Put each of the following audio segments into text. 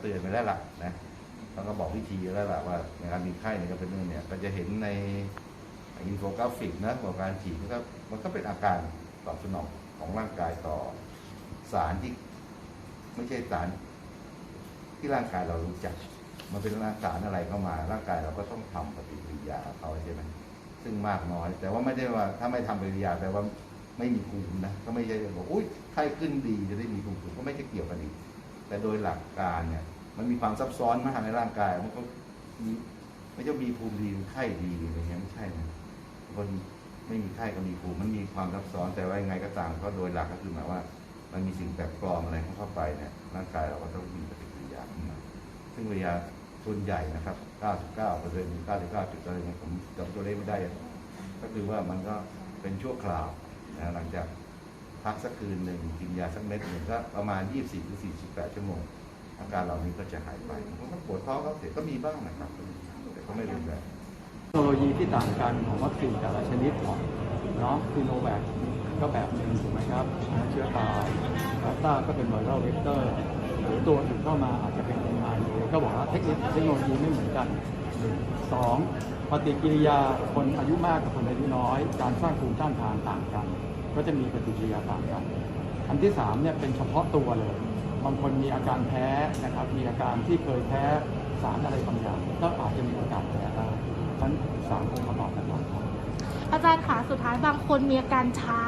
เตือนไปแล้วล่ะนะเขาก็บอกวิธีแล้วล่ะว่าในการมีไข้เนี่ยก็เป็นเรื่องเนี่ยก็จะเห็นในอินโฟกราฟิกนะบอกการฉีดมันก็มันก็เป็นอาการตอบสนองของร่างกายต่อสารที่ไม่ใช่สารที่ร่างกายเรารู้จัก มันเป็นร่างสารอะไรเข้ามา ร่างกายเราก็ต้องทำปฏิกิริยาเขาใช่ไหมซึ่งมากน้อย แต่ว่าไม่ได้ว่าถ้าไม่ทำปฏิกิริยาแปลว่าไม่มีภูมินะ ก็ไม่ใช่บอกอุ้ยไข้ขึ้นดีจะได้มีภูมิก็ไม่ใช่เกี่ยวกันอีก แต่โดยหลักการเนี่ยมันมีความซับซ้อนมากในร่างกายมันก็มีไม่ใช่มีภูมิดีหรือไข้ดีอะไรเงี้ยไม่ใช่นะคนไม่มีไข้ก็มีภูมิมันมีความซับซ้อนแต่ว่ายังไงก็ตามก็โดยหลักก็คือหมายว่า มันมีสิ่งแปลกปลอมอะไรเข้าไปเนี่ยร่างกายเราก็ต้องมีปฏิกิริยาขึ้นมาซึ่งปฏิกิริยาส่วนใหญ่นะครับ 99เปอร์เซ็นต์99จุดอะไรเนี่ยผมจำตัวเลขไม่ได้ก็คือว่ามันก็เป็นชั่วคราวนะหลังจาก พักสักคืนหนึ่งกินยาสักเม็ดหนึ่งก็ประมาณ 24หรือ48 ชั่วโมง อาการเหล่านี้ก็จะหายไปมันก็ปวดท้องก็เสียก็มีบ้างนะครับ แต่ก็ไม่รุนแรงเทคโนโลยีที่ต่างกันของวัคซีนแต่ละชนิดก่อนเนาะซีโนแวคก็แบบหนึ่งถูกไหมครับเชื้อตายแอสตาก็เป็นไวรัลเวกเตอร์หรือตัวอื่นเข้ามาอาจจะเป็นเอนไมล์ก็บอกว่าเทคนิคเทคโนโลยีไม่เหมือนกันสองปฏิกิริยาคนอายุมากกับคนอายุน้อย การสร้างภูมิต้านทานต่างกัน ก็จะมีปฏิกิริยาต่างกัน อันที่สามเนี่ยเป็นเฉพาะตัวเลย บางคนมีอาการแพ้นะครับ มีอาการที่เคยแพ้สารอะไรบางอย่างก็อาจจะมีโอกาสแพ้ได้ทั้นสามองค์ประกอบกันครับอาจารย์ขาสุดท้ายบางคนมีอาการชา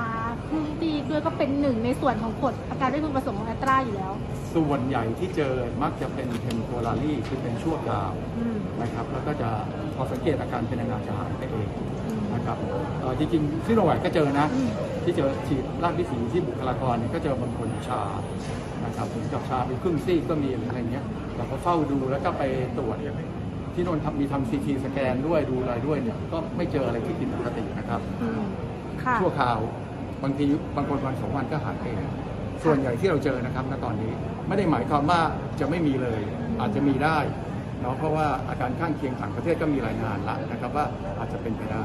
ด้วยก็เป็นหนึ่งในส่วนของผลอาการไม่พึงประสงค์ของแอตราอยู่แล้ว ส่วนใหญ่ที่เจอมักจะเป็นเทมโพลารีคือเป็นชั่วคราวอืม นะครับ แล้วก็จะพอสังเกตอาการเป็นอาการจะหายไปเองอืมนะครับเอ่อจริงๆซิโนแวคก็เจอนะ อืม ที่เจอฉีดรากที่สีที่บุคลากรเนี่ยก็เจอบางคนชานะครับถึงกับชาไปครึ่งซีกก็มีหรืออะไรเงี้ยแต่พอเฝ้าดูแล้วก็ไปตรวจที่โนนทำมีทำซีทีสแกนด้วยดูอะไรด้วยเนี่ยก็ไม่เจออะไรที่ผิดปกตินะครับ อืมค่ะ ชั่วคราว บางทีบางคนวันสองวันก็หายเองส่วนใหญ่ที่เราเจอนะครับณตอนนี้ไม่ได้หมายความว่าจะไม่มีเลย อาจจะมีได้เนาะเพราะว่าอาการข้างเคียงต่างประเทศก็มีรายงานแล้วนะครับว่าอาจจะเป็นไปได้